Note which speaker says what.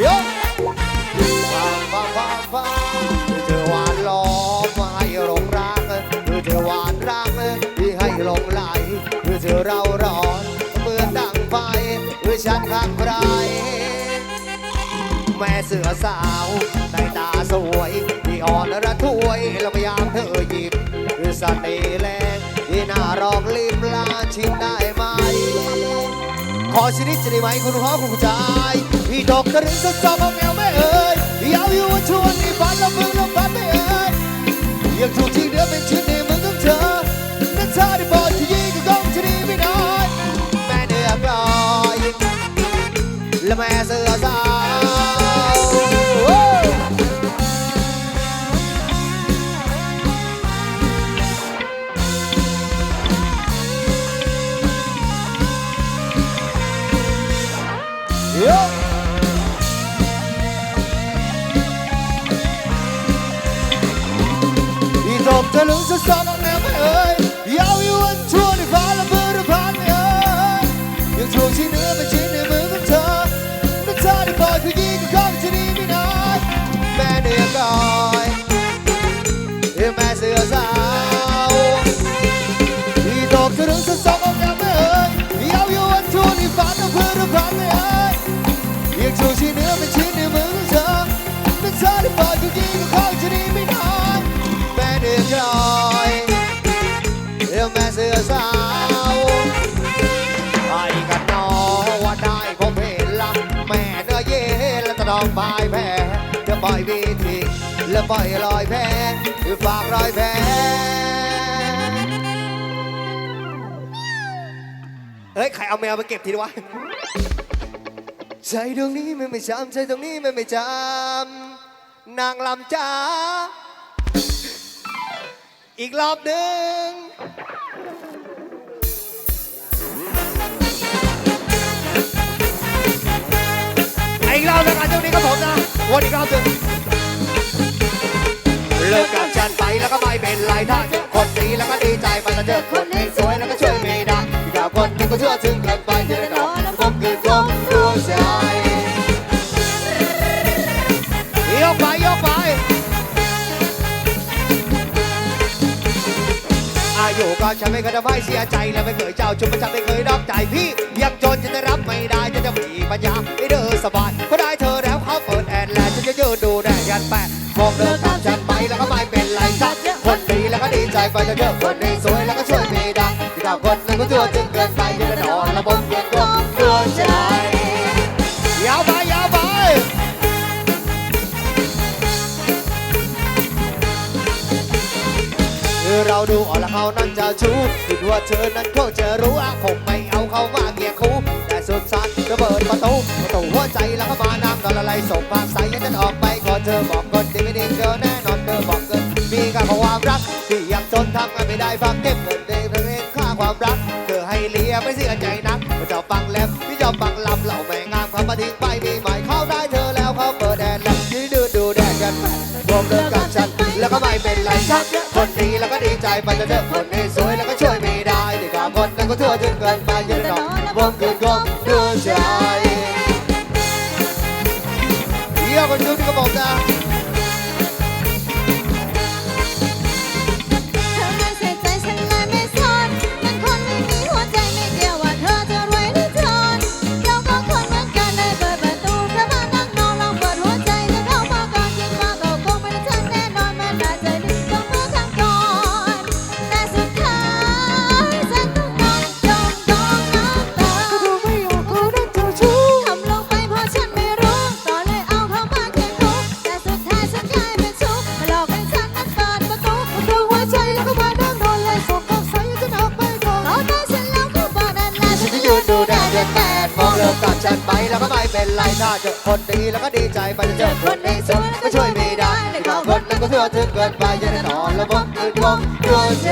Speaker 1: ยกฟังฟังฟังฟังดูเธอหวานล้อมมาให้หลงรักดูเธอหวานรักที่ให้หลงไหลดูเธอเราร้อนเหมือนดังไฟหรือฉันข้างใครแม่เสือสาวในตาสวยที่อ่อนละทวยแล้วพยายามเธอหยิบคือสเสน่ห์ ชนิดจะได้ไหมคุณพ่อคุณชายพี่ดอกกระดิ่งสดๆเอาแมวไม่เอ่ยยาวอยู่ว่าชวนนี่ฝันแล้วมึงล้วฝันไม่เอ่ยยังถูกที่เดือเป็นชื่อใน Yeah. อีตกตะลึ อกจริงๆก็คงจะดีไม่นอยแม่เดือดร้อยเรื่องแม่เสือสาวไปกันนอว่าได้คงเห็นละแม่เนื้อเย็นแล้วจะต้องปลายแพ้จะปล่อยวิธีแล้วปล่อยรอยแพ้คือฝากรอยแพ้เฮ้ย ใครเอาแมวไปเก็บทีวะใจดวงนี้มันไม่จำใจตรงนี้มันไม่จำ นางลำจ้าอีกรอบหนึ่งอีกรอบนึงอะเจ้านี้ก็ผมนะวนอีกรอบหนึ่งเลิกกับฉันไปแล้วก็ไม่เป็นไรถ้าเจอคนดีแล้วก็ดีใจไปถ้าเจอคนที่ อายุก็ฉันไม่เคยทำให้เสียใจและไม่เคยเจ้าชุบประจำไม่เคยนอกใจพี่ยังจนจะได้รับไม่ได้จะจะมีปัญญาไม่เดินสบายก็ได้เธอแล้วเขาเปิดแอดแล้วฉันจะยืนดูแดดยันแปดมองเดินตามฉันไปแล้วก็ไม่เป็นไรสักคนดีแล้วก็ดีใจไปจะเจอะคนดีสวยแล้วก็ช่วยไม่ได้ที่กับคนนึ่งก็ชั่วจึงเกินไปจะได้นอนระบบเย็นกลมเกลือใจ เราดูอ่อนและเขานั้นจะชู้คิดว่าเธอนั้นคงจะรู้อาคงไม่เอาเขามาเกียร์คู่แต่สุดท้ายก็เปิดประตูประตูหัวใจแล้วก็มาน้ำตอนละลายส่งภาพใสยันออกไปก่อนเธอบอกคนดีไม่ดีเกินแน่นอนเธอบอกเกินมีค่าความรักที่ยังจนทำงานไม่ได้ฟังเก็บเงินเดือนเรียนค่าความรักเธอให้เลียไม่เสียใจนักเจ้าฟังแลบพี่เจ้าฟังลำเหล่าแม่งามเขามาทิ้งไปมีใหม่เข้าได้เธอแล้วเขาเปิดแดนแล้วยืนดูดูแดดกันไปรวมเลิกกับฉันแล้วก็ไม่เป็นไรชัก คนดีแล้วก็ดีใจไปจะเจอคนนี้สวยแล้วก็ช่วยไม่ได้ดีกว่าคนนั้นก็ทั่วถึงเกินไปยืนนอนวงคืนกลมดูใจเยี่ยมคนดูที่กระบอกนะ ฉันไปแล้วก็ไม่เป็นไรถ้าเจอคนดีแล้วก็ดีใจไปจะเจอคนนี้สวยก็ช่วยไม่ได้ดีกว่าคนนั้นก็เชื่อถึงเกินไปยันนอนแล้ววงคืนกลมดูใจ